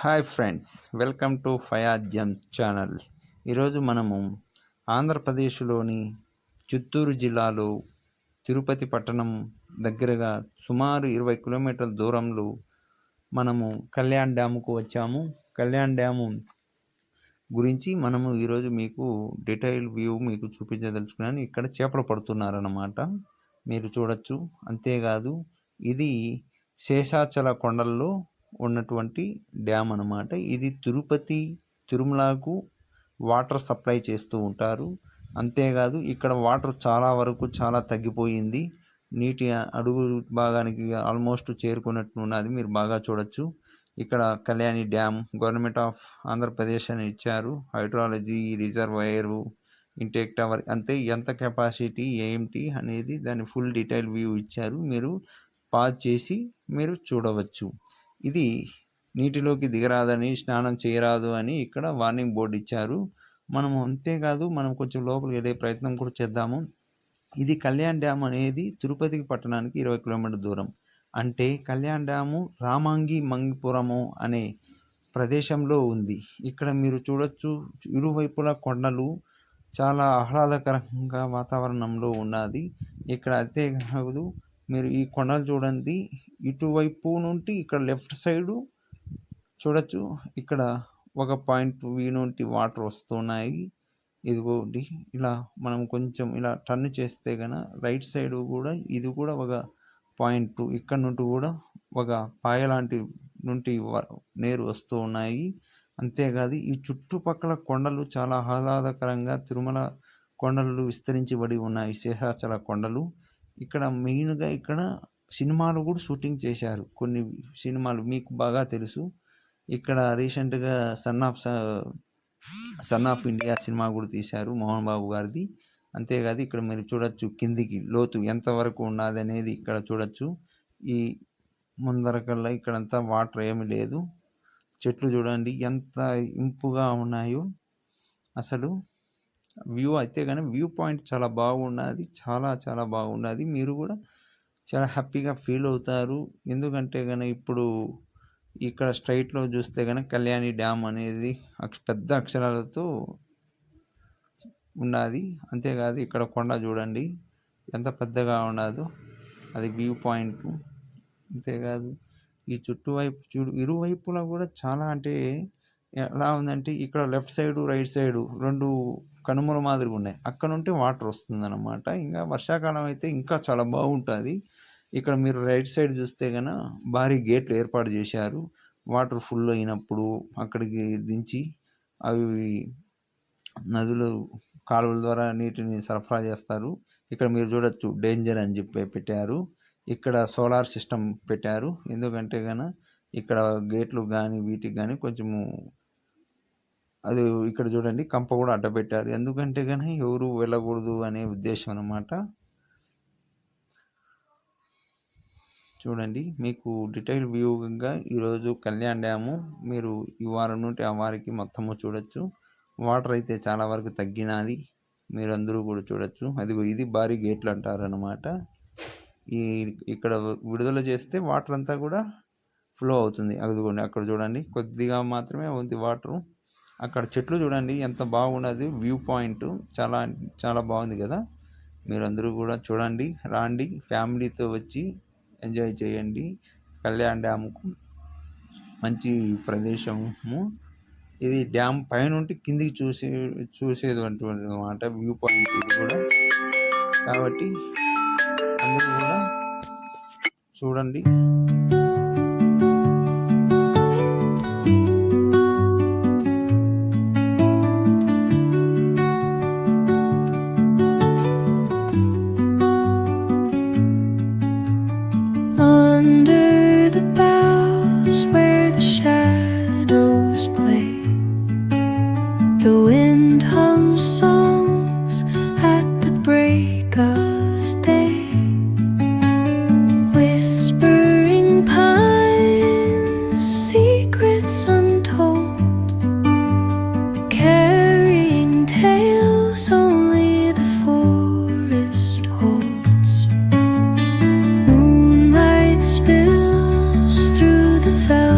Hi friends welcome to Fayad Jams channel. ఈరోజు మనము ఆంధ్రప్రదేశ్లోని చిత్తూరు జిల్లాలో తిరుపతి పట్టణం దగ్గరగా సుమారు ఇరవై కిలోమీటర్ల దూరంలో మనము కళ్యాణ్ డ్యాముకు వచ్చాము. కళ్యాణ్ డ్యాము గురించి మనము ఈరోజు మీకు డీటెయిల్ వ్యూ మీకు చూపించదలుచుకున్నాను. ఇక్కడ చేపలు పడుతున్నారన్నమాట. మీరు చూడొచ్చు. అంతేకాదు ఇది శేషాచల కొండల్లో ఉన్నటువంటి డ్యామ్ అనమాట ఇది తిరుపతి తిరుమలకు వాటర్ సప్లై చేస్తూ ఉంటారు. అంతేకాదు ఇక్కడ వాటర్ చాలా వరకు చాలా తగ్గిపోయింది. నీటి అడుగు భాగానికి ఆల్మోస్ట్ చేరుకున్నట్టు ఉన్నది. మీరు బాగా చూడొచ్చు. ఇక్కడ Kalyani dam government of Andhra Pradesh అని ఇచ్చారు. హైడ్రాలజీ రిజర్వాయరు ఇంటేక్ టవర్ అంతే ఎంత కెపాసిటీ ఏంటి అనేది దాని ఫుల్ డీటెయిల్ వ్యూ ఇచ్చారు. మీరు పాజ్ చేసి మీరు చూడవచ్చు. ఇది నీటిలోకి దిగరాదని స్నానం చేయరాదు అని ఇక్కడ వార్నింగ్ బోర్డు ఇచ్చారు. మనము అంతేకాదు మనం కొంచెం లోపలికి వెళ్ళే ప్రయత్నం కూడా చేద్దాము. ఇది కళ్యాణ్ డ్యామ్ అనేది తిరుపతికి పట్టణానికి ఇరవై కిలోమీటర్ దూరం. అంటే కళ్యాణ్ డ్యాము రామాంగి మంగిపురము అనే ప్రదేశంలో ఉంది. ఇక్కడ మీరు చూడొచ్చు ఇరువైపులా కొండలు చాలా ఆహ్లాదకరంగా వాతావరణంలో ఉన్నది. ఇక్కడ అంతేకాదు మీరు ఈ కొండలు చూడండి. ఇటువైపు నుండి ఇక్కడ లెఫ్ట్ సైడు చూడొచ్చు. ఇక్కడ ఒక పాయింట్ వీ నుండి వాటర్ వస్తున్నాయి. ఇదిగోండి. ఇలా మనం కొంచెం ఇలా టర్న్ చేస్తే కనుక రైట్ సైడ్ కూడా ఇది కూడా ఒక పాయింట్. ఇక్కడ నుండి కూడా ఒక పాయ లాంటి నుండి నీరు వస్తూ ఉన్నాయి. అంతేకాదు ఈ చుట్టుపక్కల కొండలు చాలా ఆహ్లాదకరంగా తిరుమల కొండలు విస్తరించబడి ఉన్నాయి. శేషాచల కొండలు. ఇక్కడ మెయిన్గా ఇక్కడ సినిమాలు కూడా షూటింగ్ చేశారు. కొన్ని సినిమాలు మీకు బాగా తెలుసు. ఇక్కడ రీసెంట్గా son of son of India cinema కూడా తీశారు మోహన్ బాబు గారిది. అంతేకాదు ఇక్కడ మీరు చూడొచ్చు కిందికి లోతు ఎంతవరకు ఉన్నది అనేది ఇక్కడ చూడొచ్చు. ఈ ముందరకల్లా ఇక్కడంతా వాటర్ ఏమి లేదు. చెట్లు చూడండి ఎంత ఇంపుగా ఉన్నాయో. అసలు వ్యూ అయితే కానీ వ్యూ పాయింట్ చాలా బాగున్నది చాలా చాలా బాగున్నది. మీరు కూడా చాలా హ్యాపీగా ఫీల్ అవుతారు. ఎందుకంటే కానీ ఇప్పుడు ఇక్కడ స్ట్రైట్లో చూస్తే కనుక కళ్యాణి డ్యామ్ అనేది పెద్ద అక్షరాలతో ఉన్నది. అంతేకాదు ఇక్కడ కొండ చూడండి ఎంత పెద్దగా ఉన్నదో అది వ్యూ పాయింట్. అంతేకాదు ఈ చుట్టువైపు చూడు ఇరువైపులా కూడా చాలా అంటే ఎలా ఉందంటే ఇక్కడ లెఫ్ట్ సైడు రైట్ సైడు రెండు కనుమల మాదిరిగా ఉన్నాయి. అక్కడ నుండి వాటర్ వస్తుందన్నమాట. ఇంకా వర్షాకాలం అయితే ఇంకా చాలా బాగుంటుంది. ఇక్కడ మీరు రైట్ సైడ్ చూస్తే కనుక భారీ గేట్లు ఏర్పాటు చేశారు. వాటర్ ఫుల్ అయినప్పుడు అక్కడికి దించి అవి నదులు కాలువల ద్వారా నీటిని సరఫరా చేస్తారు. ఇక్కడ మీరు చూడొచ్చు డేంజర్ అని చెప్పి పెట్టారు. ఇక్కడ సోలార్ సిస్టమ్ పెట్టారు. ఎందుకంటే కనుక ఇక్కడ గేట్లు కానీ వీటికి కానీ కొంచెము అది ఇక్కడ చూడండి కంప కూడా అడ్డపెట్టారు ఎందుకంటే కానీ ఎవరు వెళ్ళకూడదు అనే ఉద్దేశం అనమాట చూడండి మీకు డీటెయిల్ వ్యూగా ఈరోజు కళ్యాణ్ డ్యాము మీరు ఈ వారం నుండి ఆ వారికి మొత్తము చూడొచ్చు. వాటర్ అయితే చాలా వరకు తగ్గినది మీరు అందరూ కూడా చూడొచ్చు. అదిగో ఇది భారీ గేట్లు అంటారు అనమాట ఈ ఇక్కడ విడుదల చేస్తే వాటర్ అంతా కూడా ఫ్లో అవుతుంది. అదిగోండి అక్కడ చూడండి కొద్దిగా మాత్రమే ఉంది వాటరు. అక్కడ చెట్లు చూడండి ఎంత బాగున్నది వ్యూ పాయింట్ చాలా చాలా బాగుంది కదా. మీరందరూ కూడా చూడండి రాండి ఫ్యామిలీతో వచ్చి ఎంజాయ్ చేయండి. కళ్యాణ్ డ్యాముకు మంచి ప్రదేశము. ఇది డ్యామ్ పైనుండి కిందికి చూసే చూసేటువంటి అనమాట వ్యూ పాయింట్ ఇది కూడా. కాబట్టి అందరూ కూడా చూడండి.